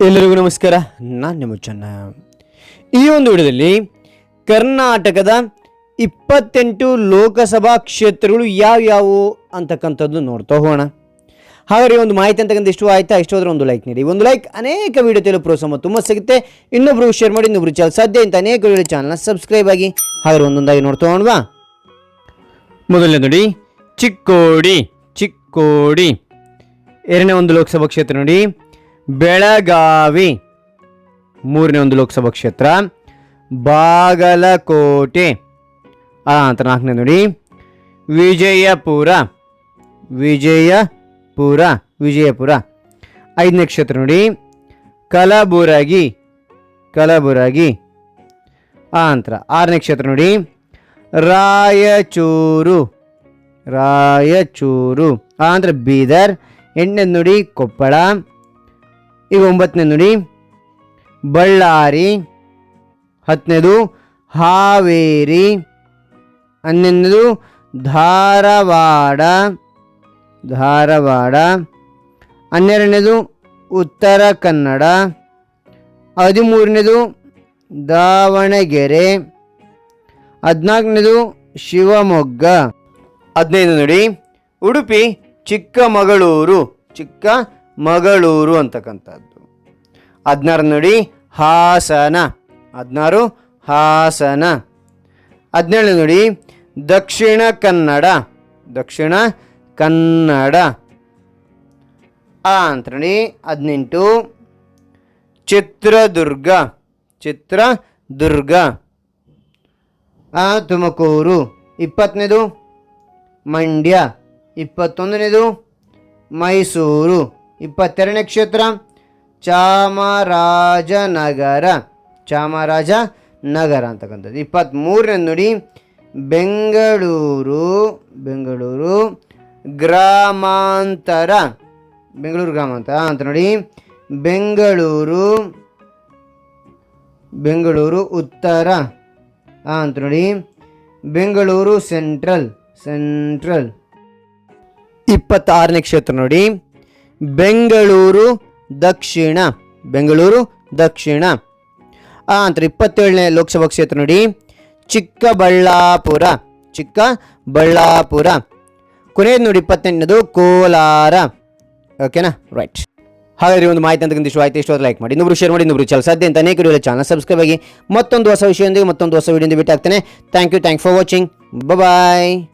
ಎಲ್ಲರಿಗೂ ನಮಸ್ಕಾರ. ನಾನು ನಿಮ್ಮ ಚೆನ್ನ. ಈ ಒಂದು ವಿಡಿಯೋದಲ್ಲಿ ಕರ್ನಾಟಕದ ಇಪ್ಪತ್ತೆಂಟು ಲೋಕಸಭಾ ಕ್ಷೇತ್ರಗಳು ಯಾವ್ಯಾವು ಅಂತಕ್ಕಂಥದ್ದು ನೋಡ್ತಾ ಹೋಗೋಣ. ಹಾಗಾದ್ರೆ ಒಂದು ಮಾಹಿತಿ ಅಂತಕ್ಕಂಥ ಇಷ್ಟು ಆಯ್ತಾ? ಇಷ್ಟು ಹೋದ್ರೆ ಒಂದು ಲೈಕ್ ನೀಡಿ. ಒಂದು ಲೈಕ್ ಅನೇಕ ವಿಡಿಯೋ ತೆಲು ಪ್ರೋತ್ಸಾಹ ತುಂಬ ಸಿಗುತ್ತೆ. ಇನ್ನೊಬ್ರು ಶೇರ್ ಮಾಡಿ, ಇನ್ನೊಬ್ರು ಚಾನಲ್ ಸಾಧ್ಯ ಅಂತ ಅನೇಕ ವಿಡಿಯೋ ಚಾನಲ್ನ ಸಬ್ಸ್ಕ್ರೈಬ್ ಆಗಿ. ಹಾಗಾದ್ರೆ ಒಂದೊಂದಾಗಿ ನೋಡ್ತಾ ಹೋಗೋಣವಾ ಮೊದಲನೇ ನೋಡಿ, ಚಿಕ್ಕೋಡಿ ಚಿಕ್ಕೋಡಿ. ಎರಡನೇ ಒಂದು ಲೋಕಸಭಾ ಕ್ಷೇತ್ರ ನೋಡಿ. ಬೆಳಗಾವಿ. ಮೂರನೇ ಒಂದು ಲೋಕಸಭಾ ಕ್ಷೇತ್ರ. ಬಾಗಲಕೋಟೆ. ಆ ನಾಲ್ಕನೇ ನೋಡಿ. ವಿಜಯಪುರ. ವಿಜಯಪುರ. ವಿಜಯಪುರ. ಐದನೇ ಕ್ಷೇತ್ರ ನೋಡಿ. ಕಲಬುರಗಿ. ಕಲಬುರಗಿ. ಆ ಆರನೇ ಕ್ಷೇತ್ರ ನೋಡಿ. ರಾಯಚೂರು. ರಾಯಚೂರು. ಆ ಬೀದರ್. ಎಂಟನೇದು ನೋಡಿ ಕೊಪ್ಪಳ. ಈಗ ಒಂಬತ್ತನೇ ನುಡಿ. ಬಳ್ಳಾರಿ. ಹತ್ತನೇದು ಹಾವೇರಿ. ಹನ್ನೊಂದು ಧಾರವಾಡ. ಧಾರವಾಡ. ಹನ್ನೆರಡನೇದು ಉತ್ತರ ಕನ್ನಡ. ಹದಿಮೂರನೇದು ದಾವಣಗೆರೆ. ಹದಿನಾಲ್ಕನೇದು ಶಿವಮೊಗ್ಗ. ಹದಿನೈದು ನೋಡಿ. ಉಡುಪಿ ಚಿಕ್ಕಮಗಳೂರು. ಚಿಕ್ಕಮಗಳೂರು ಅಂತಕ್ಕಂಥದ್ದು. ಹದಿನಾರು ನೋಡಿ, ಹಾಸನ. ಹದಿನಾರು, ಹಾಸನ. ಹದಿನೇಳು ನೋಡಿ, ದಕ್ಷಿಣ ಕನ್ನಡ. ದಕ್ಷಿಣ ಕನ್ನಡ. ಆ ಅಂತ ನೋಡಿ, ಹದಿನೆಂಟು. ಚಿತ್ರದುರ್ಗ. ಚಿತ್ರದುರ್ಗ. ಆ, ತುಮಕೂರು. ಇಪ್ಪತ್ತನೇದು, ಮಂಡ್ಯ. ಇಪ್ಪತ್ತೊಂದನೇದು, ಮೈಸೂರು. ಇಪ್ಪತ್ತೆರಡನೇ ಕ್ಷೇತ್ರ, ಚಾಮರಾಜನಗರ. ಚಾಮರಾಜ ನಗರ ಅಂತಕ್ಕಂಥದ್ದು. ಇಪ್ಪತ್ತ್ಮೂರನೇ ನುಡಿ, ಬೆಂಗಳೂರು ಬೆಂಗಳೂರು ಗ್ರಾಮಾಂತರ. ಬೆಂಗಳೂರು ಗ್ರಾಮಾಂತರ ಅಂತ ನೋಡಿ. ಬೆಂಗಳೂರು ಬೆಂಗಳೂರು ಉತ್ತರ. ಅಂತ ನೋಡಿ. Bengaluru central central. ಇಪ್ಪತ್ತಾರನೇ ಕ್ಷೇತ್ರ ನೋಡಿ. ಬೆಂಗಳೂರು ದಕ್ಷಿಣ. ಬೆಂಗಳೂರು ದಕ್ಷಿಣ. ಆ ಅಂತ ಇಪ್ಪತ್ತೇಳನೇ ಲೋಕಸಭಾ ಕ್ಷೇತ್ರ ನೋಡಿ. ಚಿಕ್ಕಬಳ್ಳಾಪುರ. ಚಿಕ್ಕಬಳ್ಳಾಪುರ. ಕೊನೆಯದು ನೋಡಿ ಇಪ್ಪತ್ತೆಂಟನೇದು ಕೋಲಾರ. ಓಕೆನಾ ರೈಟ್ ಹಾಗಾದ್ರೆ ಒಂದು ಮಾಹಿತಿ ಅಂತಕ್ಕಂಥ ಇಷ್ಟ ಆಯ್ತು. ಇಷ್ಟು ಲೈಕ್ ಮಾಡಿ. ಇನ್ನೊಬ್ರು ಶೇರ್ ಮಾಡಿ, ಇನ್ನೊಬ್ರು ಚಾಲ ಸಾಧ್ಯ ಅಂತ ಅನೇಕ ವಿಡಿಯೋ ಚಾನಲ್ ಸಬ್ಸ್ಕ್ರೈಬ್ ಆಗಿ ಮತ್ತೊಂದು ಹೊಸ ವಿಷಯದೊಂದಿಗೆ ಮತ್ತೊಂದು ಹೊಸ ವಿಡಿಯೋದಿಂದ ಭೇಟಿ ಆಗ್ತೇನೆ. Thank you thank for watching bye